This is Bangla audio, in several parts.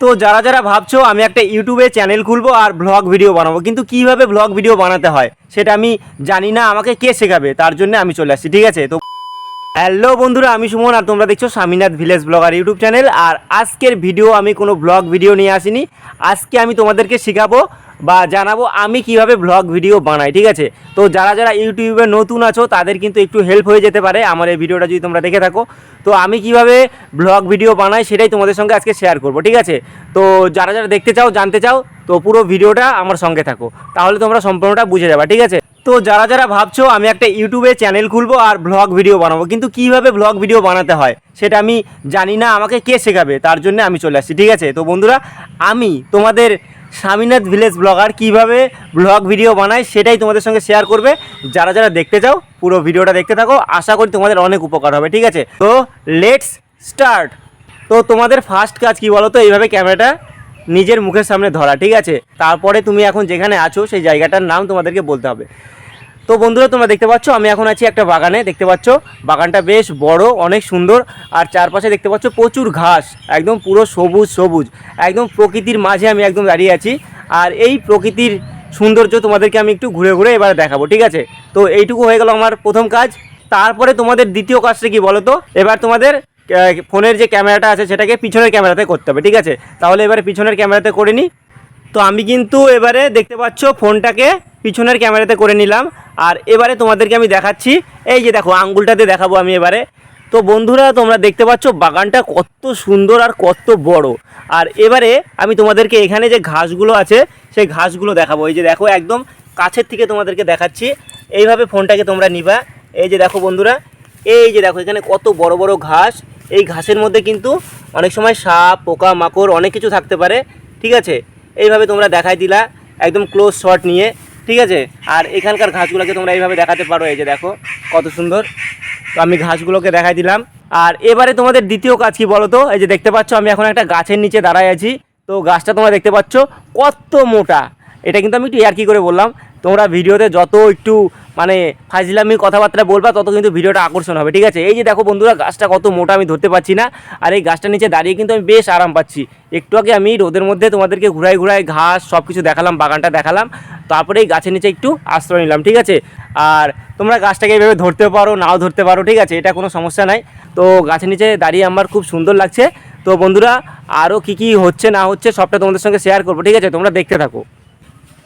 তো যারা যারা ভাবছ আমি একটা ইউটিউবে চ্যানেল খুলবো আর ব্লগ ভিডিও বানাবো, কিন্তু কীভাবে ব্লগ ভিডিও বানাতে হয় সেটা আমি জানি না, আমাকে কে শেখাবে, তার জন্য আমি চলে আসছি, ঠিক আছে? তো হ্যালো বন্ধুরা, আমি সুমন আর তোমরা দেখছ Swaminath village blogger YouTube channel আর আজকের ভিডিও আমি কোনো ব্লগ ভিডিও নিয়ে আসিনি। আজকে আমি তোমাদেরকে শেখাবো বা জানাব আমি কীভাবে ব্লগ ভিডিও বানাই, ঠিক আছে? তো যারা যারা ইউটিউবে নতুন আছো, তাদের কিন্তু একটু হেল্প হয়ে যেতে পারে আমার এই ভিডিওটা যদি তোমরা দেখে থাকো। তো আমি কীভাবে ব্লগ ভিডিও বানাই সেটাই তোমাদের সঙ্গে আজকে শেয়ার করব, ঠিক আছে? তো যারা যারা দেখতে চাও, জানতে চাও, তো পুরো ভিডিওটা আমার সঙ্গে থাকো। তাহলে তোমরা সম্পূর্ণটা বুঝে যাবে, ঠিক আছে? তো যারা যারা ভাবছ, আমি একটা ইউটিউবে চ্যানেল খুলবো আর ব্লগ ভিডিও বানাবো, কিন্তু কীভাবে ব্লগ ভিডিও বানাতে হয়, সেটা আমি জানি না আমাকে কে শেখাবে, তার জন্য আমি চলে আসছি, ঠিক আছে? তো বন্ধুরা, আমি তোমাদের স্বামীনাথ ভিলেজ ব্লগার কীভাবে ব্লগ ভিডিও বানায় সেটাই তোমাদের সঙ্গে শেয়ার করবে। যারা যারা দেখতে চাও, পুরো ভিডিওটা দেখতে থাকো। আশা করি তোমাদের অনেক উপকার হবে, ঠিক আছে? তো লেটস স্টার্ট তো তোমাদের ফার্স্ট কাজ কি বলো তো এইভাবে ক্যামেরাটা নিজের মুখের সামনে ধরা, ঠিক আছে? তারপরে তুমি এখন যেখানে আছো, সেই জায়গাটার নাম তোমাদেরকে বলতে হবে। তো বন্ধুরা, তোমরা দেখতে পাচ্ছ, আমি এখন আছি একটা বাগানে, দেখতে পাচ্ছ? বাগানটা বেশ বড়, অনেক সুন্দর, আর চারপাশে দেখতে পাচ্ছ প্রচুর ঘাস, একদম পুরো সবুজ সবুজ, একদম প্রকৃতির মাঝে আমি একদম দাঁড়িয়ে আছি। আর এই প্রকৃতির সৌন্দর্য তোমাদেরকে আমি একটু ঘুরে ঘুরে এবার দেখাবো, ঠিক আছে? তো এইটুকু হয়ে গেল আমার প্রথম কাজ। তারপরে তোমাদের দ্বিতীয় কাজটা কি বলো তো এবার তোমাদের ফোনের যে ক্যামেরাটা আছে, সেটাকে পিছনের ক্যামেরাতে করতে হবে, ঠিক আছে? তাহলে এবারে পিছনের ক্যামেরাতে করে নিই। তো আমি কিন্তু এবারে দেখতে পাচ্ছ ফোনটাকে পিছনের ক্যামেরাতে করে নিলাম। আর এবারে তোমাদেরকে আমি দেখাচ্ছি, এই যে দেখো আঙ্গুলটাতে দেখাবো আমি এবারে। তো বন্ধুরা, তোমরা দেখতে পাচ্ছ বাগানটা কত সুন্দর আর কত বড়। আর এবারে আমি তোমাদেরকে এখানে যে ঘাসগুলো আছে, সেই ঘাসগুলো দেখাবো। এই যে দেখো একদম কাছের থেকে তোমাদেরকে দেখাচ্ছি। এইভাবে ফোনটাকে তোমরা নিবা। এই যে দেখো বন্ধুরা, এই যে দেখো এখানে কত বড় বড় ঘাস। এই ঘাসের মধ্যে কিন্তু অনেক সময় সাপ, পোকা, মাকড় অনেক কিছু থাকতে পারে। ঠিক আছে? এইভাবে তোমরা দেখাই দিলা, একদম ক্লোজ শট নিয়ে, ঠিক আছে? আর এখানকার ঘাসগুলোকে তোমরা এইভাবে দেখাতে পারো, এই যে দেখো, কত সুন্দর। তো আমি ঘাসগুলোকে দেখাই দিলাম। আর এবারে তোমাদের দ্বিতীয় কাজ কি বলো তো এই যে দেখতে পাচ্ছ, আমি এখন একটা গাছের নিচে দাঁড়ায় আছি। তো গাছটা তোমরা দেখতে পাচ্ছ, কত মোটা। এটা কিন্তু আমি একটু ইয়ার্কি করে বললাম। তোমরা ভিডিওতে যত একটু মানে ফাজলামি কথাবার্তা বলবা, তত কিন্তু ভিডিওটা আকর্ষণ হবে, ঠিক আছে? এই যে দেখো বন্ধুরা, গাছটা কত মোটা, আমি ধরতে পারছি না। আর এই গাছটার নিচে দাঁড়িয়ে কিন্তু আমি বেশ আরাম পাচ্ছি। একটু আগে আমি রোদের মধ্যে তোমাদেরকে ঘুরাই ঘুরাই ঘাস সব কিছু দেখালাম, বাগানটা দেখালাম। তারপরে এই গাছের নিচে একটু আশ্রয় নিলাম, ঠিক আছে? আর তোমরা গাছটাকে এইভাবে ধরতে পারো, নাও ধরতে পারো, ঠিক আছে? এটা কোনো সমস্যা নাই। তো গাছের নিচে দাঁড়িয়ে আমার খুব সুন্দর লাগছে। তো বন্ধুরা, আরও কী কী হচ্ছে, না হচ্ছে, সবটা তোমাদের সঙ্গে শেয়ার করব, ঠিক আছে? তোমরা দেখতে থাকো।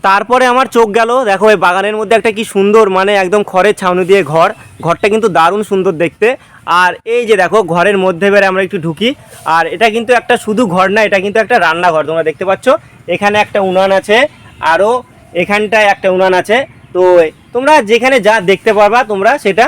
তারপরে আমার চোখ গেল। দেখো এই বাগানের মধ্যে একটা কি সুন্দর মানে একদম খড়ের ছাউনি দিয়ে ঘর। ঘরটা কিন্তু দারুণ সুন্দর দেখতে। আর এই যে দেখো, ঘরের মধ্যে বেড়ে আমরা একটু ঢুকি। আর এটা কিন্তু একটা শুধু ঘর না, এটা কিন্তু একটা রান্নাঘর, তোমরা দেখতে পাচ্ছ। এখানে একটা উনান আছে আরও এখানটায় একটা উনান আছে। তো তোমরা যেখানে যা দেখতে পারবা তোমরা সেটা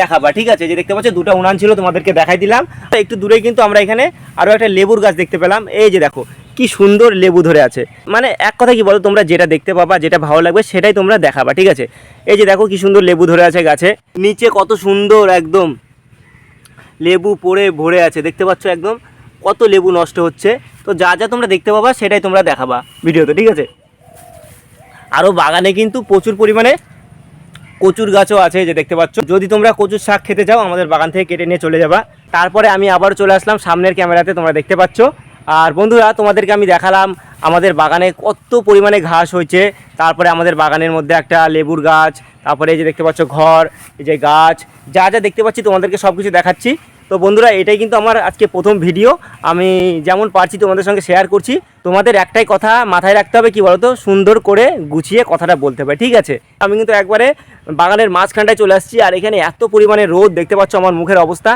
দেখাবা, ঠিক আছে? যে দেখতে পাচ্ছ, দুটো উনান ছিল, তোমাদেরকে দেখাই দিলাম। একটু দূরেই কিন্তু আমরা এখানে আরও একটা লেবুর গাছ দেখতে পেলাম। এই যে দেখো কি সুন্দর লেবু ধরে আছে। মানে এক কথা কি বলো, তোমরা যেটা দেখতে পাবা, যেটা ভালো লাগবে, সেটাই তোমরা দেখাবা, ঠিক আছে? এই যে দেখো কি সুন্দর লেবু ধরে আছে গাছে। নিচে কত সুন্দর একদম লেবু পড়ে ভরে আছে, দেখতে পাচ্ছ একদম? কত লেবু নষ্ট হচ্ছে। তো যা যা তোমরা দেখতে পাবা, সেটাই তোমরা দেখাবা ভিডিওতে, ঠিক আছে? আরও বাগানে কিন্তু প্রচুর পরিমাণে কচুর গাছও আছে যে দেখতে পাচ্ছ। যদি তোমরা কচুর শাক খেতে চাও, আমাদের বাগান থেকে কেটে নিয়ে চলে যাবা। তারপরে আমি আবার চলে আসলাম সামনের ক্যামেরাতে, তোমরা দেখতে পাচ্ছ। আর বন্ধুরা, তোমাদেরকে আমি দেখালাম আমাদের বাগানে কত পরিমাণে ঘাস হয়েছে। তারপরে আমাদের বাগানের মধ্যে একটা লেবুর গাছ, তারপরে এই যে দেখতে পাচ্ছ ঘর, এই যে গাছ, যা যা দেখতে পাচ্ছি তোমাদেরকে সব কিছু দেখাচ্ছি। তো বন্ধুরা, এটাই কিন্তু আমার আজকে প্রথম ভিডিও আমি যেমন পারছি তোমাদের সঙ্গে শেয়ার করছি, তোমাদের একটাই কথা মাথায় রাখতে হবে কি বলতো? সুন্দর করে গুছিয়ে কথাটা বলতে হবে, ঠিক আছে? আমি কিন্তু একবারে বাগানের মাঝখানটায় চলে আসছি, আর এখানে এত পরিমাণে রোদ দেখতে পাচ্ছ আমার মুখের অবস্থা।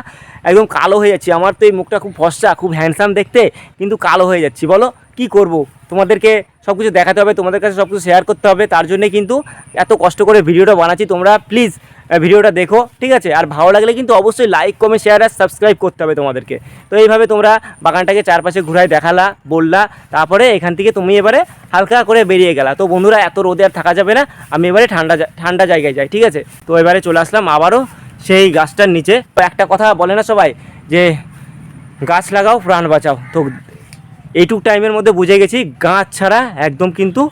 একদম কালো হয়ে যাচ্ছে, আমার তো এই মুখটা খুব ফসা, খুব হ্যান্ডসাম দেখতে, কিন্তু কালো হয়ে যাচ্ছি। বলো, কি করব? তোমাদেরকে সব কিছু দেখাতে হবে, তোমাদের কাছে সব কিছু শেয়ার করতে হবে, তার জন্যে কিন্তু এত কষ্ট করে ভিডিওটা বানাচ্ছি। তোমরা প্লিজ ভিডিওটা দেখো, ঠিক আছে? আর ভালো লাগলে কিন্তু অবশ্যই লাইক কমেন্ট শেয়ার আর সাবস্ক্রাইব করতে হবে তোমাদেরকে। তো এইভাবে তোমরা বাগানটাকে চারপাশে ঘুরাই দেখালা, বললা, তারপরে এখান থেকে তুমি এবারে হালকা করে বেরিয়ে গেলা। তো বন্ধুরা, এত রোদে আর থাকা যাবে না, আমি এবারে ঠান্ডা ঠান্ডা জায়গায় যাই, ঠিক আছে? তো এবারে চলে আসলাম আবারও সেই গাছটার নিচে। একটা কথা বলে না সবাই, যে গাছ লাগাও, প্রাণ বাঁচাও। তো এইটুক টাইমের মধ্যে বুঝে গেছি, গাছ ছাড়া একদম কিন্তু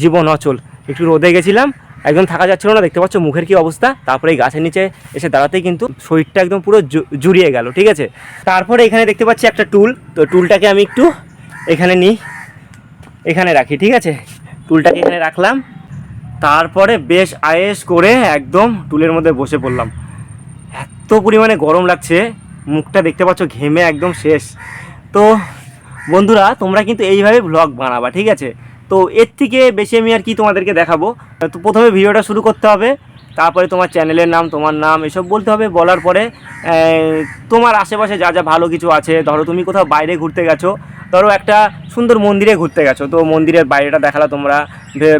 জীবন অচল। একটু রোদে গেছিলাম একদম থাকা যাচ্ছিল না, দেখতে পাচ্ছ মুখের কি অবস্থা? তারপরে এই গাছের নিচে এসে দাঁড়াতেই কিন্তু শরীরটা একদম পুরো জুড়িয়ে গেল, ঠিক আছে? তারপরে এখানে দেখতে পাচ্ছি একটা টুল, তো টুলটাকে আমি একটু এখানে নিই, এখানে রাখি, ঠিক আছে? টুলটাকে এখানে রাখলাম, তারপরে বেশ আয়েস করে একদম টুলের মধ্যে বসে পড়লাম। এত পরিমাণে গরম লাগছে, মুখটা দেখতে পাচ্ছ ঘেমে একদম শেষ। তো বন্ধুরা, তোমরা কিন্তু এইভাবে ব্লগ বানাবা, ঠিক আছে? তো এর থেকে বেশি আমি আর কি তোমাদেরকে দেখাবো। তো প্রথমে ভিডিওটা শুরু করতে হবে। তারপরে তোমার চ্যানেলের নাম তোমার নাম এসব বলতে হবে। বলার পরে তোমার আশেপাশে যা যা ভালো কিছু আছে ধরো তুমি কোথাও বাইরে ঘুরতে গেছো ধরো একটা সুন্দর মন্দিরে ঘুরতে গেছো। তো মন্দিরের বাইরেটা দেখালা তোমরা।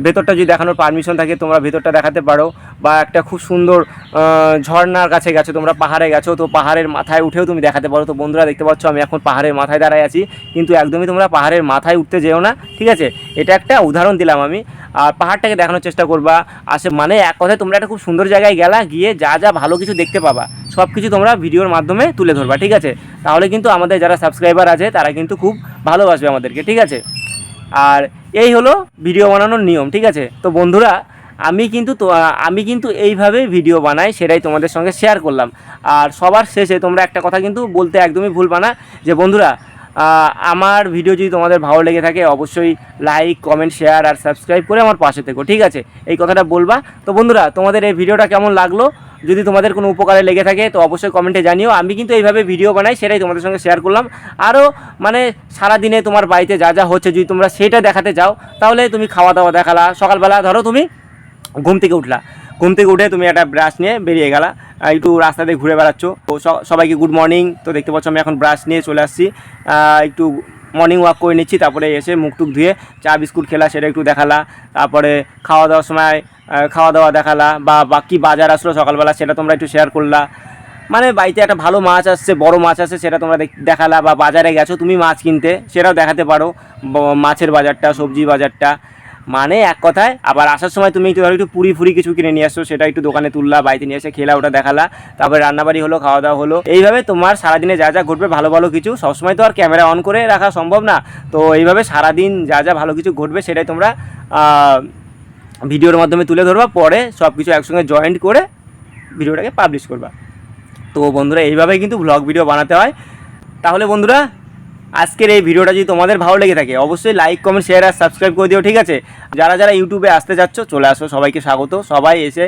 ভেতরটা যদি দেখানোর পারমিশন থাকে তোমরা ভেতরটা দেখাতে পারো। বা একটা খুব সুন্দর আহ, ঝর্ণার কাছে গেছো তোমরা পাহাড়ে গেছো তো পাহাড়ের মাথায় উঠেও তুমি দেখাতে পারো। তো বন্ধুরা দেখতে পাচ্ছ আমি এখন পাহাড়ের মাথায় দাঁড়ায় আছি। কিন্তু একদমই তোমরা পাহাড়ের মাথায় উঠতে যেও না ঠিক আছে? এটা একটা উদাহরণ দিলাম আমি। আর পাহাড়টাকে দেখানোর চেষ্টা করবা। আসে মানে এক কথায় তোমরা একটা খুব সুন্দর জায়গায় গেলা, গিয়ে যা যা ভালো কিছু দেখতে পাবা সব কিছু তোমরা ভিডিওর মাধ্যমে তুলে ধরবা, ঠিক আছে? তাহলে কিন্তু আমাদের যারা সাবস্ক্রাইবার আছে, তারা কিন্তু খুব ভালোবাসবে আমাদেরকে, ঠিক আছে? আর এই হলো ভিডিও বানানোর নিয়ম, ঠিক আছে? তো বন্ধুরা, আমি কিন্তু তো আমি কিন্তু এইভাবে ভিডিও বানাই, সেটাই তোমাদের সঙ্গে শেয়ার করলাম। আর সবার শেষে তোমরা একটা কথা কিন্তু বলতে একদমই ভুলবা না, যে বন্ধুরা আমার ভিডিও যদি তোমাদের ভালো লেগে থাকে, অবশ্যই লাইক কমেন্ট শেয়ার আর সাবস্ক্রাইব করে আমার পাশে থেকো, ঠিক আছে? এই কথাটা বলবা। তো বন্ধুরা, তোমাদের এই ভিডিওটা কেমন লাগল? যদি তোমাদের কোনো উপকারে লেগে থাকে, তো অবশ্যই কমেন্টে জানিও। আমি কিন্তু এইভাবে ভিডিও বানাই, সেটাই তোমাদের সঙ্গে শেয়ার করলাম। আরও মানে সারাদিনে তোমার বাড়িতে যা যা হচ্ছে, যদি তোমরা সেটা দেখাতে যাও তাহলে তুমি খাওয়া দাওয়া দেখালা। সকালবেলা ধরো তুমি ঘুম থেকে উঠলা। ঘুম থেকে উঠে তুমি একটা ব্রাশ নিয়ে বেরিয়ে গেলা। একটু রাস্তা দিয়ে ঘুরে বেড়াচ্ছ। তো সবাইকে গুড মর্নিং তো দেখতে পাচ্ছ আমি এখন ব্রাশ নিয়ে চলে আসছি। একটু মর্নিং ওয়াক করে নিচ্ছি, তারপরে এসে মুখ টুক ধুয়ে চা, বিস্কুট খেলা, সেটা একটু দেখালা। তারপরে খাওয়া দাওয়ার সময় খাওয়া দাওয়া দেখালা বা বাকি বাজার আসলো সকালবেলা, সেটা তোমরা একটু শেয়ার করলা। মানে বাড়িতে একটা ভালো মাছ আসছে, বড় মাছ আসছে, সেটা তোমরা দেখ- দেখালা বা বাজারে গেছো, তুমি মাছ কিনতে, সেটাও দেখাতে পারো। মাছের বাজারটা, সবজি বাজারটা। মানে এক কথায়, আবার আসার সময় তুমি একটু ধরো একটু পুরি ফুরি কিছু কিনে নিয়ে আসছো সেটা একটু দোকানে তুললা, বাড়িতে নিয়ে এসে খেলা, ওটা দেখালা, তারপরে রান্নাবাড়ি হলো খাওয়া দাওয়া হলো। এইভাবে তোমার সারাদিনে যা যা ঘটবে, ভালো ভালো কিছু, সবসময় তো আর ক্যামেরা অন করে রাখা সম্ভব না। তো এইভাবে সারাদিন যা যা ভালো কিছু ঘটবে, সেটাই তোমরা ভিডিওর মাধ্যমে তুলে ধরবা, পরে সব কিছু একসঙ্গে জয়েন্ট করে ভিডিওটাকে পাবলিশ করবা। তো বন্ধুরা, এইভাবেই কিন্তু ব্লগ ভিডিও বানাতে হয়। তাহলে বন্ধুরা আজকের এই ভিডিওটা যদি তোমাদের ভালো লেগে থাকে, অবশ্যই লাইক কমেন্ট শেয়ার আর সাবস্ক্রাইব করে দিও, ঠিক আছে? যারা যারা ইউটিউবে আসতে যাচ্ছ চলে আসো, সবাইকে স্বাগত। সবাই এসে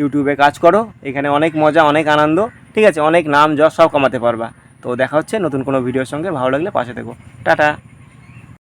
ইউটিউবে কাজ করো, এখানে অনেক মজা, অনেক আনন্দ, ঠিক আছে? অনেক নাম, যশ সব কমাতে পারবা। তো দেখা হচ্ছে নতুন কোনো ভিডিওর সঙ্গে, ভালো লাগলে পাশে থেকো। টাটা!